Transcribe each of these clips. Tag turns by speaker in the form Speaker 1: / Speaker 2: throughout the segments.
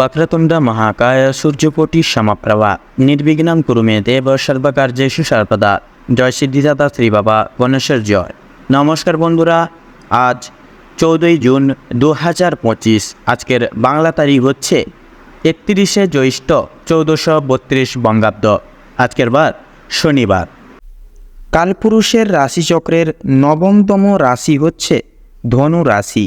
Speaker 1: বক্রতুণ্ড মহাকায় সূর্যপোটি সমপ্রভা। নির্বিঘ্ন কুরু দেব সর্বকার্যেশু সর্বদা জয় সিদ্ধিদাতা শ্রী বাবা গণেশের জয়। নমস্কার বন্ধুরা, আজ চৌদ্দই জুন দু হাজার পঁচিশ, আজকের বাংলা তারিখ হচ্ছে একত্রিশে জ্যৈষ্ঠ চৌদ্দশো বত্রিশ বঙ্গাব্দ, আজকের বার শনিবার। কালপুরুষের রাশিচক্রের নবমতম রাশি হচ্ছে ধনু রাশি।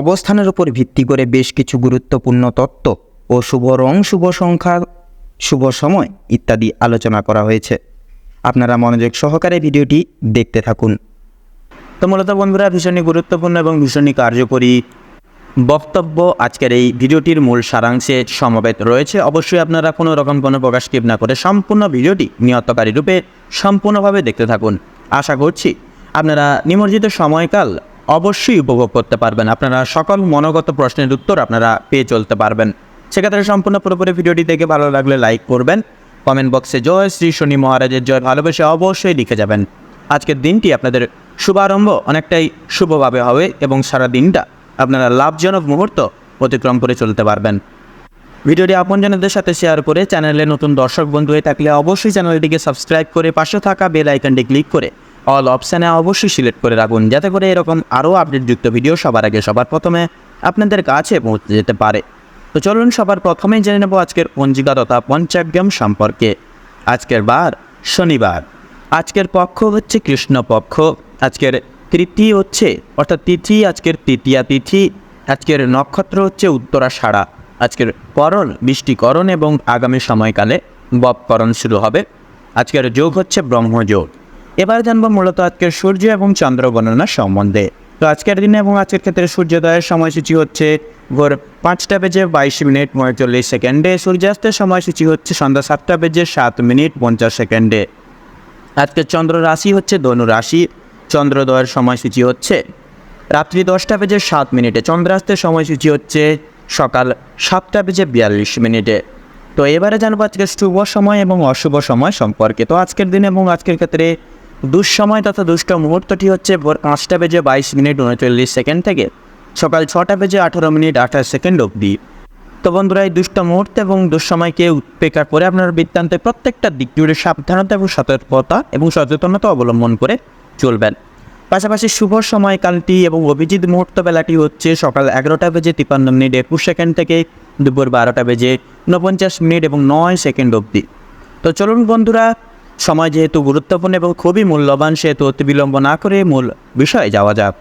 Speaker 1: অবস্থানের উপর ভিত্তি করে বেশ কিছু গুরুত্বপূর্ণ তত্ত্ব ও শুভ রং, শুভ সংখ্যা, শুভ সময় ইত্যাদি আলোচনা করা হয়েছে। আপনারা মনোযোগ সহকারে ভিডিওটি দেখতে থাকুন। তো মূলত বন্ধুরা, ভীষণই গুরুত্বপূর্ণ এবং ভীষণই কার্যকরী বক্তব্য আজকের এই ভিডিওটির মূল সারাংশে সমবেত রয়েছে। অবশ্যই আপনারা কোনো রকম কোনো প্রকাশ না করে সম্পূর্ণ ভিডিওটি নিয়তকারী রূপে সম্পূর্ণভাবে দেখতে থাকুন। আশা করছি আপনারা নিমজ্জিত সময়কাল অবশ্যই উপভোগ করতে পারবেন। আপনারা সকল মনোগত প্রশ্নের উত্তর আপনারা পেয়ে চলতে পারবেন। সেক্ষেত্রে সম্পূর্ণ পুরোপুরি ভিডিওটি দেখে ভালো লাগলে লাইক করবেন। কমেন্ট বক্সে জয় শ্রী শনি মহারাজের জয় ভালোবেসে অবশ্যই লিখে যাবেন। আজকের দিনটি আপনাদের শুভারম্ভ অনেকটাই শুভভাবে হবে এবং সারা দিনটা আপনারা লাভজনক মুহূর্ত অতিক্রম করে চলতে পারবেন। ভিডিওটি আপনজনদের সাথে শেয়ার করে চ্যানেলে নতুন দর্শক বন্ধু হয়ে থাকলে অবশ্যই চ্যানেলটিকে সাবস্ক্রাইব করে পাশে থাকা বেল আইকনটি ক্লিক করে অল অপশানে অবশ্যই সিলেক্ট করে রাখুন, যাতে করে এরকম আরও আপডেটযুক্ত ভিডিও সবার আগে, সবার প্রথমে আপনাদের কাছে পৌঁছে যেতে পারে। তো চলুন সবার প্রথমেই জেনে নেব আজকের পঞ্জিকা তথা পঞ্চাগ্রাম সম্পর্কে। আজকের বার শনিবার। আজকের পক্ষ হচ্ছে কৃষ্ণ পক্ষ। আজকের তৃতীয় হচ্ছে, অর্থাৎ তিথি, আজকের তৃতীয়া তিথি। আজকের নক্ষত্র হচ্ছে উত্তরাষাঢ়া আজকের করণ বৃষ্টিকরণ এবং আগামী সময়কালে বপকরণ শুরু হবে। আজকের যোগ হচ্ছে ব্রহ্মযোগ। এবার জানব মূলত আজকের সূর্য এবং চন্দ্র গণনা সম্বন্ধে। তো আজকের দিনে এবং আজকের ক্ষেত্রে সূর্যোদয়ের সময়সূচি হচ্ছে ভোর পাঁচটা বেজে বাইশ মিনিট পঁয়তাল্লিশ সেকেন্ডে, সূর্যাস্তের সময়সূচি হচ্ছে সন্ধ্যা সাতটা বেজে সাত মিনিট পঞ্চাশ সেকেন্ডে। আজকে চন্দ্র রাশি হচ্ছে ধনু রাশি, চন্দ্রোদয়ের সময়সূচি হচ্ছে রাত্রি দশটা বেজে সাত মিনিটে, চন্দ্রাস্তের সময়সূচি হচ্ছে সকাল সাতটা বেজে বিয়াল্লিশ মিনিটে। তো এবারে জানব আজকের শুভ সময় এবং অশুভ সময় সম্পর্কে। তো আজকের দিন এবং আজকের ক্ষেত্রে দুঃসময় তথা দুষ্ট মুহূর্তটি হচ্ছে ভোর পাঁচটা বেজে বাইশ মিনিট উনচল্লিশ সেকেন্ড থেকে সকাল ছটা বেজে আঠারো মিনিট আঠাশ সেকেন্ড অবধি। তো বন্ধুরা, এই দুষ্ট মুহূর্ত এবং দুঃসময়কে উপেক্ষা করে আপনার বৃত্তান্তে প্রত্যেকটা দিক জুড়ে সাবধানতা এবং সতর্কতা এবং সচেতনতা অবলম্বন করে চলবেন। পাশাপাশি শুভ সময়কালটি এবং অভিজিৎ মুহূর্ত বেলাটি হচ্ছে সকাল এগারোটা বেজে তিপ্পান্ন মিনিট একুশ সেকেন্ড থেকে দুপুর বারোটা বেজে উনপঞ্চাশ মিনিট এবং নয় সেকেন্ড অবধি। তো চলুন বন্ধুরা সময় যেহেতু গুরুত্বপূর্ণ এবং খুবই মূল্যবান, সেহেতু অতি বিলম্ব না করে মূল বিষয়ে যাওয়া যাক।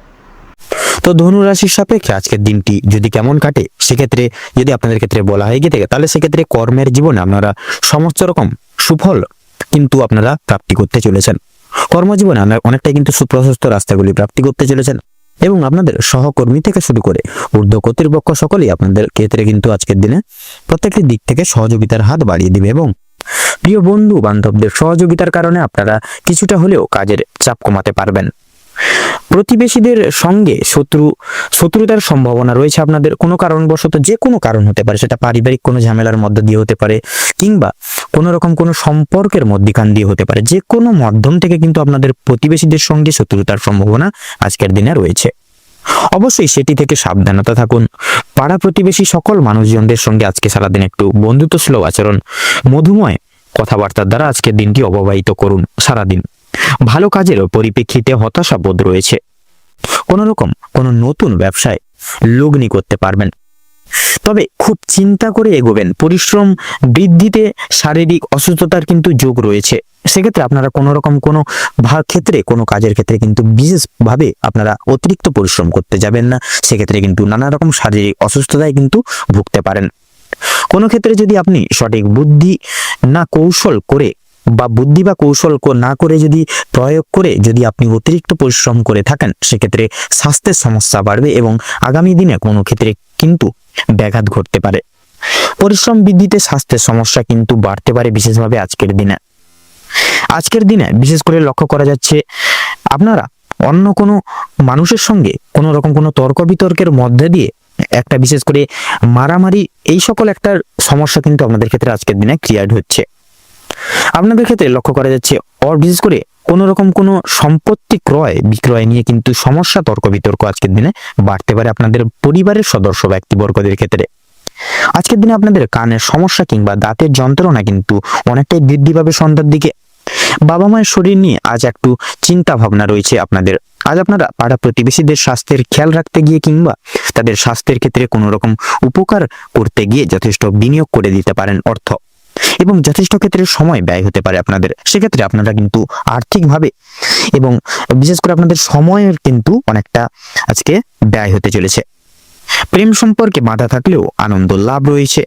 Speaker 2: তো ধনু রাশির সাপেক্ষে আজকের দিনটি যদি কেমন কাটে, সেক্ষেত্রে যদি আপনাদের ক্ষেত্রে বলা হয়ে গিয়ে থাকে তাহলে সেক্ষেত্রে কর্মের জীবনে আপনারা সমস্ত রকম সুফল কিন্তু আপনারা প্রাপ্তি করতে চলেছেন। কর্মজীবনে আপনারা অনেকটাই কিন্তু সুপ্রশস্ত রাস্তাগুলি প্রাপ্তি করতে চলেছেন এবং আপনাদের সহকর্মী থেকে শুরু করে ঊর্ধ্ব কর্তৃপক্ষ সকলেই আপনাদের ক্ষেত্রে কিন্তু আজকের দিনে প্রত্যেকটি দিক থেকে সহযোগিতার হাত বাড়িয়ে দিবে এবং প্রিয় বন্ধু বান্ধবদের সহযোগিতার কারণে আপনারা কিছুটা হলেও কাজের চাপ কমাতে পারবেন। প্রতিবেশীদের সঙ্গে শত্রু, শত্রুতার সম্ভাবনা রয়েছে আপনাদের কোনো কারণবশত যে কোনো কারণ হতে পারে, সেটা পারিবারিক কোনো ঝামেলার মধ্য দিয়ে হতে পারে কিংবা কোনো রকম কোনো সম্পর্কের মধ্যিখান দিয়ে হতে পারে। যে কোনো মাধ্যম থেকে কিন্তু আপনাদের প্রতিবেশীদের সঙ্গে শত্রুতার সম্ভাবনা আজকের দিনে রয়েছে। অবশ্যই সেটি থেকে সাবধানতা থাকুন। পাড়া প্রতিবেশী সকল মানুষজনদের সঙ্গে আজকে সারাদিন একটু বন্ধুত্ব সুলভ আচরণ, মধুময় কথাবার্তার দ্বারা আজকের দিনটি অববাহিত করুন সারাদিন। ভালো কাজের পরিপ্রেক্ষিতে হতাশা বোধ রয়েছে। কোনো রকম কোনো নতুন ব্যবসায় লগ্নি করতে পারবেন। তবে খুব চিন্তা করে এগোবেন। পরিশ্রম বৃদ্ধিতে শারীরিক অসুস্থতার কিন্তু যোগ রয়েছে। সেক্ষেত্রে আপনারা কোনো রকম কোনো ক্ষেত্রে, কোনো কাজের ক্ষেত্রে কিন্তু বিশেষভাবে আপনারা অতিরিক্ত পরিশ্রম করতে যাবেন না। সেক্ষেত্রে কিন্তু নানা রকম শারীরিক অসুস্থতায় কিন্তু ভুগতে পারেন। কোনো ক্ষেত্রে যদি আপনি সঠিক বুদ্ধি না কৌশল করে বা বুদ্ধি বা কৌশল না করে যদি প্রয়োগ করে যদি আপনি অতিরিক্ত পরিশ্রম করে থাকেন, সেক্ষেত্রে স্বাস্থ্যের সমস্যা বাড়বে এবং আগামী দিনে কোনো ক্ষেত্রে কিন্তু ব্যাঘাত ঘটতে পারে। পরিশ্রম বৃদ্ধিতে স্বাস্থ্যের সমস্যা কিন্তু বাড়তে পারে বিশেষভাবে আজকের দিনে। আজকের দিনে বিশেষ করে লক্ষ্য করা যাচ্ছে, আপনারা অন্য কোনো মানুষের সঙ্গে কোনো রকম কোনো তর্ক বিতর্কের মধ্যে দিয়ে একটা বিশেষ করে মারামারি, এই সকল একটা সমস্যা কিন্তু আপনাদের ক্ষেত্রে আজকের দিনে ক্রিয়েট হচ্ছে। আপনাদের ক্ষেত্রে লক্ষ্য করা যাচ্ছে, অর বিশেষ করে কোনো রকম কোনো সম্পত্তি ক্রয়, বিক্রয় নিয়ে কিন্তু সমস্যা তর্ক বিতর্ক আজকের দিনে বাড়তে পারে আপনাদের পরিবারের সদস্য, ব্যক্তিবর্গদের ক্ষেত্রে। আজকের দিনে আপনাদের কানের সমস্যা কিংবা দাঁতের যন্ত্রণা কিন্তু অনেকটাই বৃদ্ধি পাবে সন্ধ্যার দিকে বাবা মায়ের শরীর নিয়ে আজ একটু চিন্তা ভাবনা রয়েছে আপনাদের। আজ আপনারা পাড়া প্রতিবেশীদের স্বাস্থ্যের খেয়াল রাখতে গিয়ে কিংবা তাদের স্বাস্থ্যের ক্ষেত্রে কোনো রকম উপকার করতে গিয়ে যথেষ্ট বিনিয়োগ করে দিতে পারেন অর্থ। এবং যথেষ্ট ক্ষেত্রে সময় ব্যয় হতে পারে আপনাদের। সেক্ষেত্রে আপনারা কিন্তু আর্থিকভাবে এবং বিশেষ করে আপনাদের সময়ের কিন্তু অনেকটা আজকে ব্যয় হতে চলেছে। প্রেম সম্পর্কে বাধা থাকলেও আনন্দ লাভ রয়েছে।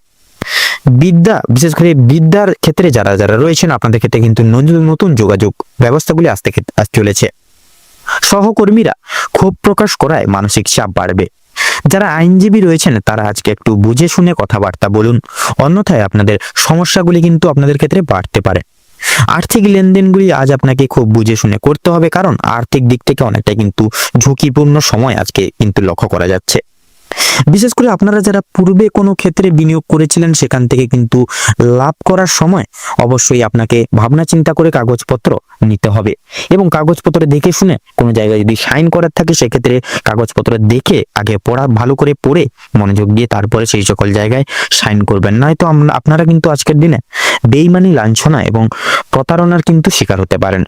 Speaker 2: বিদ্যা, বিশেষ করে বিদ্যার ক্ষেত্রে যারা যারা রয়েছেন, আপনাদের ক্ষেত্রে কিন্তু নতুন নতুন যোগাযোগ ব্যবস্থাগুলি আসতে চলেছে। সহকর্মীরা ক্ষোভ প্রকাশ করায় মানসিক চাপ বাড়বে। যারা আইনজীবী রয়েছেন, তারা আজকে একটু বুঝে শুনে কথাবার্তা বলুন। অন্যথায় আপনাদের সমস্যাগুলি কিন্তু আপনাদের ক্ষেত্রে বাড়তে পারে। আর্থিক লেনদেনগুলি আজ আপনাকে খুব বুঝে শুনে করতে হবে, কারণ আর্থিক দিক থেকে অনেকটা কিন্তু ঝুঁকিপূর্ণ সময় আজকে কিন্তু লক্ষ্য করা যাচ্ছে। বিশেষ করে আপনারা যারা পূর্বে কোনো ক্ষেত্রে বিনিয়োগ করেছিলেন, সেখান থেকে কিন্তু লাভ করার সময় অবশ্যই আপনাকে ভাবনা চিন্তা করে কাগজপত্র নিতে হবে। এবং কাগজপত্র দেখে শুনে কোনো জায়গায় যদি সাইন করার থাকে, সেক্ষেত্রে কাগজপত্র দেখে, আগে পড়া, ভালো করে পড়ে মনোযোগ দিয়ে তারপরে সেই সকল জায়গায় সাইন করবেন। নয়তো আমরা- আপনারা কিন্তু আজকের দিনে বেইমানি, লাঞ্ছনা এবং প্রতারণার কিন্তু শিকার হতে পারেন।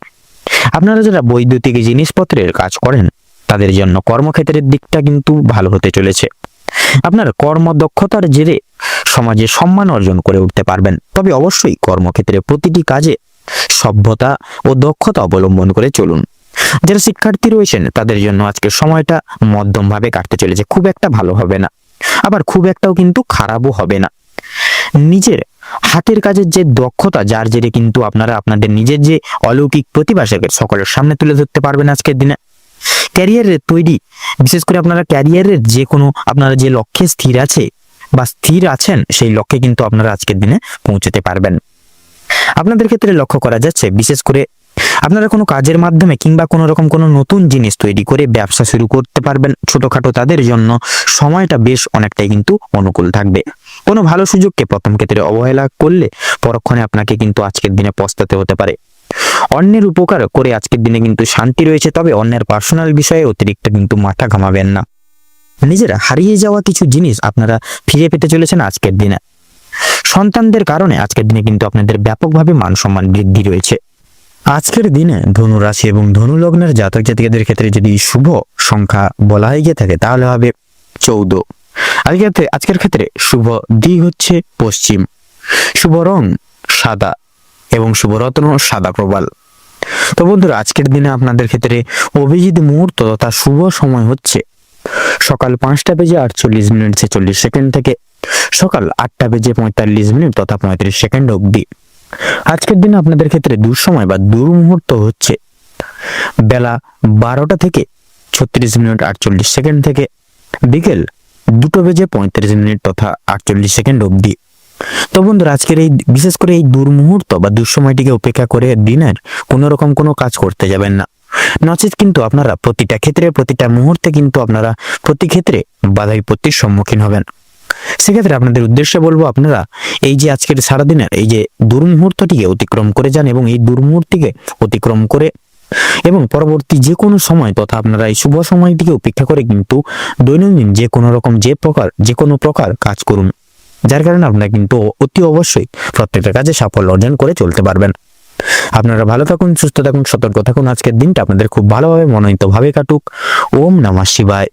Speaker 2: আপনারা যারা বৈদ্যুতিক জিনিসপত্রের কাজ করেন, তাদের জন্য কর্মক্ষেত্রের দিকটা কিন্তু ভালো হতে চলেছে। আপনার কর্মদক্ষতার জেরে সমাজে সম্মান অর্জন করে উঠতে পারবেন। তবে অবশ্যই কর্মক্ষেত্রে প্রতিটি কাজে সভ্যতা ও দক্ষতা অবলম্বন করে চলুন। যারা শিক্ষার্থী রয়েছেন, তাদের জন্য আজকের সময়টা মধ্যমভাবে কাটতে চলেছে। খুব একটা ভালো হবে না। আবার খুব একটাও কিন্তু খারাপও হবে না। নিজের হাতের কাজের যে দক্ষতা, যার জেরে কিন্তু আপনারা আপনাদের নিজের যে অলৌকিক প্রতিভা সেকে সকলের সামনে তুলে ধরতে পারবেন আজকের দিনে। ক্যারিয়ারের তৈরি। বিশেষ করে আপনারা ক্যারিয়ারের যে কোনো আপনারা যে লক্ষ্যে স্থির আছে বা স্থির আছেন, সেই লক্ষ্যে কিন্তু আপনারা আজকের দিনে পৌঁছতে পারবেন। আপনাদের ক্ষেত্রে লক্ষ্য করা যাচ্ছে, বিশেষ করে আপনারা কোনো কাজের মাধ্যমে কিংবা কোনো রকম কোনো নতুন জিনিস তৈরি করে ব্যবসা শুরু করতে পারবেন। ছোটখাটো তাদের জন্য সময়টা বেশ অনেকটাই কিন্তু অনুকূল থাকবে। কোনো ভালো সুযোগকে প্রথম ক্ষেত্রে অবহেলা করলে পরক্ষণে আপনাকে কিন্তু আজকের দিনে পস্তাতে হতে পারে। অন্যের উপকার করে আজকের দিনে কিন্তু শান্তি রয়েছে, তবে অন্যের পার্সোনাল বিষয়ে অতিরিক্ত কিন্তু মাথা ঘামাবেন না। নিজেরা হারিয়ে যাওয়া কিছু জিনিস আপনারা ফিরে পেতে চলেছেন আজকের দিনে। সন্তানদের কারণে আজকের দিনে কিন্তু আপনাদের ব্যাপকভাবে মান সম্মান বৃদ্ধি রয়েছে। আজকের দিনে ধনু রাশি এবং ধনু লগ্নের জাতক জাতিকাদের ক্ষেত্রে যদি শুভ সংখ্যা বলা হয়ে গিয়ে থাকে, তাহলে হবে চৌদ্দ। আজকের আজকের ক্ষেত্রে শুভ দিক হচ্ছে পশ্চিম। শুভ রং সাদা। এবং শুভ রত্ন সাদা প্রবাল। তো বন্ধুরা, আজকের দিনে আপনাদের ক্ষেত্রে অভিজিৎ মুহূর্ত তথা শুভ সময় হচ্ছে সকাল পাঁচটা বেজে আটচল্লিশ মিনিট ছেচল্লিশ সেকেন্ড থেকে সকাল আটটা বেজে পঁয়তাল্লিশ মিনিট তথা পঁয়ত্রিশ সেকেন্ড অবধি। আজকের দিনে আপনাদের ক্ষেত্রে দুঃসময় বা দুর্মুহূর্ত হচ্ছে বেলা বারোটা থেকে ছত্রিশ মিনিট আটচল্লিশ সেকেন্ড থেকে বিকেল দুটো বেজে পঁয়ত্রিশ মিনিট তথা আটচল্লিশ সেকেন্ড অবধি। তো বন্ধুরা, আজকের এই বিশেষ করে এই দুর্মুহূর্ত বা দুঃসময়টিকে উপেক্ষা করে দিনের কোনো রকম কোনো কাজ করতে যাবেন না। নচেত কিন্তু আপনারা প্রতিটা ক্ষেত্রে, প্রতিটা মুহূর্তে কিন্তু আপনারা প্রতি ক্ষেত্রে বাধা বিপত্তির সম্মুখীন হবেন। সেক্ষেত্রে আপনাদের উদ্দেশ্যে বলব, আপনারা এই যে আজকের সারাদিনের এই যে দুর্মুহূর্তটিকে অতিক্রম করে যান এবং এই দুর্মুহূর্তিকে অতিক্রম করে এবং পরবর্তী যে কোনো সময় তথা আপনারা এই শুভ সময়টিকে উপেক্ষা করে কিন্তু দৈনন্দিন যে কোনো রকম যে প্রকার যে কোনো প্রকার কাজ করুন। যার কারণে আপনারা কিন্তু অতি অবশ্যই প্রত্যেকটা কাজে সাফল্য অর্জন করে চলতে পারবেন। আপনারা ভালো থাকুন, সুস্থ থাকুন, সতর্ক থাকুন। আজকের দিনটা আপনাদের খুব ভালোভাবে মনোনীতভাবে কাটুক। ওম নমঃ শিবায়।